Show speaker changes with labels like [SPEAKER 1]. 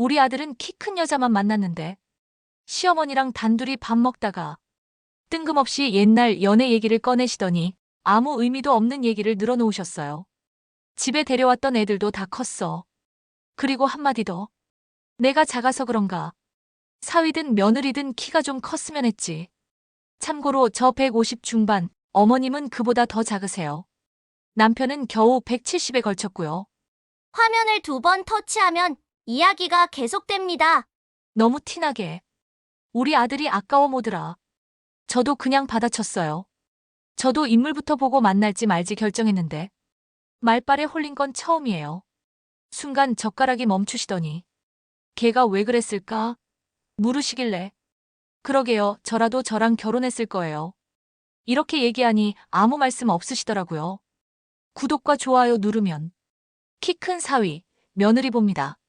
[SPEAKER 1] 우리 아들은 키 큰 여자만 만났는데 시어머니랑 단둘이 밥 먹다가 뜬금없이 옛날 연애 얘기를 꺼내시더니 아무 의미도 없는 얘기를 늘어놓으셨어요. 집에 데려왔던 애들도 다 컸어. 그리고 한마디 더. 내가 작아서 그런가. 사위든 며느리든 키가 좀 컸으면 했지. 참고로 저 150 중반, 어머님은 그보다 더 작으세요. 남편은 겨우 170에 걸쳤고요.
[SPEAKER 2] 화면을 두 번 터치하면 이야기가 계속됩니다.
[SPEAKER 1] 너무 티나게. 우리 아들이 아까워 모드라. 저도 그냥 받아쳤어요. 저도 인물부터 보고 만날지 말지 결정했는데 말빨에 홀린 건 처음이에요. 순간 젓가락이 멈추시더니 걔가 왜 그랬을까? 물으시길래 그러게요. 저라도 저랑 결혼했을 거예요. 이렇게 얘기하니 아무 말씀 없으시더라고요. 구독과 좋아요 누르면 키 큰 사위, 며느리 봅니다.